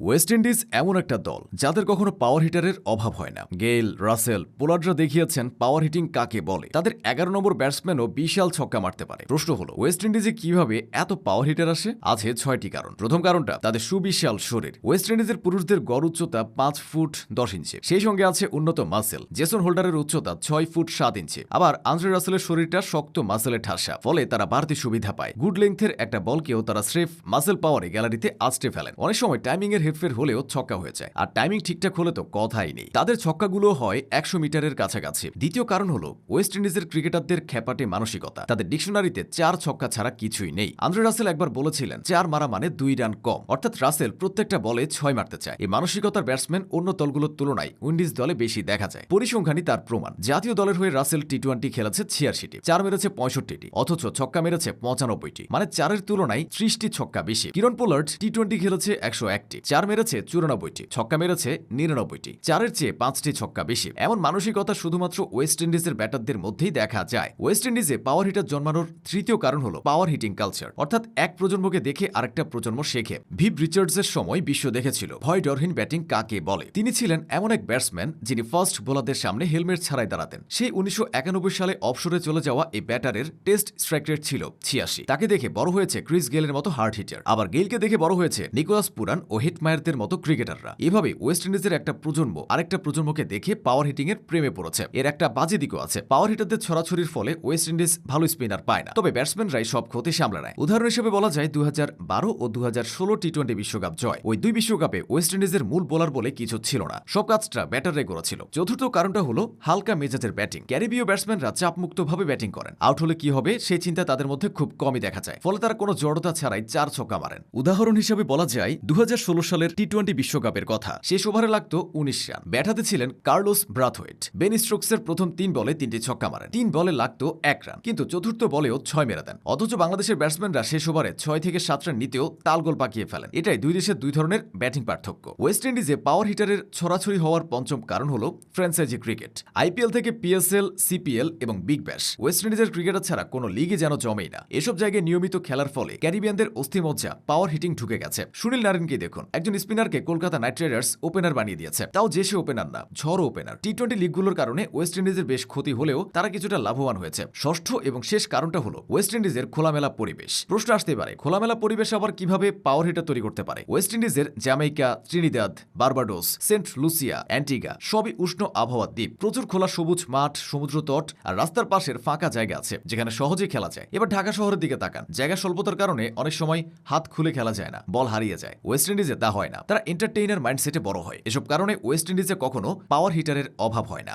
West Indies এমন একটা দল যাদের কখনো পাওয়ার হিটারের অভাব হয় না। গেল রাসেল, পোলার্ডরা দেখিয়েছেন পাওয়ার হিটিং কাকে বলে। তাদের এগারো নম্বর ব্যাটসম্যানও বিশাল ছক্কা মারতে পারে। প্রশ্ন হলো, ওয়েস্ট ইন্ডিজে কীভাবে এত পাওয়ার হিটার আসে? আছে ছয়টি কারণ। প্রথম কারণটা, তাদের সুবিশাল শরীর। ওয়েস্ট ইন্ডিজের পুরুষদের গড় উচ্চতা পাঁচ ফুট দশ ইঞ্চি সেই সঙ্গে আছে উন্নত মাসেল জেসন হোল্ডারের উচ্চতা ছয় ফুট সাত ইঞ্চি আবার আন্দ্রে রাসেলের শরীরটা শক্ত মাসেলের ঠাসা, ফলে তারা বাড়তি সুবিধা পায়। গুড লেংথের একটা বলকেও তারা স্রেফ মাসেল পাওয়ারে গ্যালারিতে আছটে ফেলেন। অনেক সময় টাইমিং এর হেরফের হলেও ছক্কা হয়ে যায় আর টাইমিং ঠিকঠাক হলে তো কথাই নেই। তাদের ছক্কাগুলো হয় একশো মিটারের কাছাকাছি। দ্বিতীয় কারণ হলো ওয়েস্ট ইন্ডিজের ক্রিকেটারদের খেপাটে মানসিকতা। তাদের ডিকশনারিতে চার ছক্কা ছাড়া কিছুই নেই। আন্দ্রে রাসেল একবার বলেছিলেন, চার মারা মানে দুই রান কম। অর্থাৎ রাসেল প্রত্যেকটা বলে ছয় মারতে চায়। এই মানসিকতার ব্যাটসম্যান অন্য দলগুলোর তুলনায় উইন্ডিজ দলে বেশি দেখা যায়। পরিসংখ্যানই তার প্রমাণ। জাতীয় দলের হয়ে রাসেল টি টোয়েন্টি খেলেছে ছিয়াশিটি। চার মেরেছে পঁয়ষট্টিটি, অথচ ছক্কা মেরেছে পঁচানব্বইটি। মানে চারের তুলনায় ত্রিশটি ছক্কা বেশি। কিরণ পোলার্ড টি টোয়েন্টি খেলেছে একশো একটি। চার মেরেছে চুরানব্বইটি, ছক্কা মেরেছে নিরানব্বইটি। চারের চেয়ে পাঁচটি ছক্কা বেশি। এমন মানসিকতা শুধুমাত্র ওয়েস্ট ইন্ডিজের ব্যাটারদের মধ্যেই দেখা যায়। ওয়েস্ট ইন্ডিজে পাওয়ার হিটার জন্মানোর তৃতীয় কারণ হলো পাওয়ার হিটিং কালচার। অর্থাৎ এক প্রজন্মকে দেখে আরেকটা প্রজন্ম শেখে। ভিভ রিচার্ডসের সময় বিশ্ব দেখেছিল ভয় ডরহীন ব্যাটিং কাকে বলে। তিনি ছিলেন এমন এক ব্যাটসম্যান যিনি ফার্স্ট বোলারদের সামনে হেলমেট ছাড়াই দাঁড়াতেন। সেই উনিশশো একানব্বই সালে অবসরে চলে যাওয়া এই ব্যাটারের টেস্ট স্ট্রাইক রেট ছিল ছিয়াশি। তাকে দেখে বড় হয়েছে ক্রিস গেলের মতো হার্ড হিটার। আবার গেলকে দেখে বড় হয়েছে নিকোলাস পুরান ও হিটমায়ারদের মতো ক্রিকেটাররা। এভাবে ওয়েস্ট ইন্ডিজের একটা প্রজন্ম আরেকটা প্রজন্মকে দেখে পাওয়ার হিটিং এর প্রেমে পড়েছে। এর একটা বাজে দিকও আছে। পাওয়ার হিটারদের ছড়াছড়ির ফলে ওয়েস্ট ইন্ডিজ ভালো স্পিনার পায় না। তবে ব্যাটসম্যানরাই সব ক্ষতি সামলে নেয়। উদাহরণ হিসেবে বলা যায় দু ও দু টি টোয়েন্টি বিশ্বকাপ জয়। ওই দুই বিশ্বকাপে ওয়েস্ট ইন্ডিজের মূল বোলার বলে কিছু ছিল না। সব কাজটা ব্যাটারে করেছিল। চতুর্থ কারণটা হলো হালকা মেজাজের ব্যাটিং ক্যারিবীয় ব্যাটসম্যানরা চাপমুক্তভাবে ব্যাটিং করেন। আউট হলে কি হবে সেই চিন্তা তাদের মধ্যে খুব কমই দেখা যায়। ফলে তারা কোনো জড়তা ছাড়াই চার ছক্কা মারেন। উদাহরণ হিসেবে বলা যায় দু ষোলো সালের টি টোয়েন্টি বিশ্বকাপের কথা। শেষ ওভারে লাগত উনিশ রান। ব্যাটাতে ছিলেন কার্লোস ব্রাথওয়েট। বেন স্ট্রোকসের প্রথম তিন বলে তিনটি ছক্কা মারেন। তিন বলে লাগত এক রান, কিন্তু চতুর্থ বলেও ছয় মেরে দেন। অথচ বাংলাদেশের ব্যাটসম্যানরা শেষ ওভারে ছয় থেকে সাত রান নিতেও তালগোল পাকিয়ে ফেলেন। এটাই দুই দেশের দুই ধরনের ব্যাটিং পার্থক্য। ওয়েস্ট ইন্ডিজে পাওয়ার হিটারের ছড়াছড়ি হওয়ার পঞ্চম কারণ হল ফ্র্যাঞ্চাইজি ক্রিকেট। আইপিএল থেকে পিএসএল সিপিএল এবং বিগ ব্যাশ। ওয়েস্ট ইন্ডিজের ক্রিকেটার ছাড়া কোনো লিগে যেন জমেই না। এসব জায়গায় নিয়মিত খেলার ফলে ক্যারিবিয়ানদের অস্থিমজ্জা, পাওয়ার হিটিং ঢুকে গেছে। সুনীল নারায়ণকে দেখুন। একজন স্পিনারকে কলকাতা নাইট রাইডার্স ওপেনার বানিয়ে দিয়েছে। তাও যে সে ওপেনার না, ঝড় ওপেনার। টি টোয়েন্টি লিগগুলোর কারণে ওয়েস্ট ইন্ডিজের বেশ ক্ষতি হলেও তারা কিছুটা লাভবান হয়েছে। ষষ্ঠ এবং শেষ কারণটা হলো ওয়েস্ট ইন্ডিজের খোলামেলা পরিবেশ। প্রশ্ন আসতে পারে, খোলামেলা পরিবেশ আবার কীভাবে পাওয়ার হিটার তৈরি করতে পারে? ওয়েস্ট ইন্ডিজের Jamaica, Trinidad, Barbados, Saint Lucia, Antigua সবই উষ্ণ আবহাওয়ার দ্বীপ। প্রচুর খোলা সবুজ মাঠ, সমুদ্র তট আর রাস্তার পাশের ফাঁকা জায়গা আছে, যেখানে সহজে খেলা যায়। এবার ঢাকা শহরের দিকে তাকান। জায়গা স্বল্পতার কারণে অনেক সময় হাত খুলে খেলা যায় না, বল হারিয়ে যায়। ওয়েস্ট ইন্ডিজে তা হয় না। তারা এন্টারটেইনার মাইন্ডসেটে বড় হয়। এসব কারণে ওয়েস্ট ইন্ডিজে কখনো পাওয়ার হিটারের অভাব হয় না।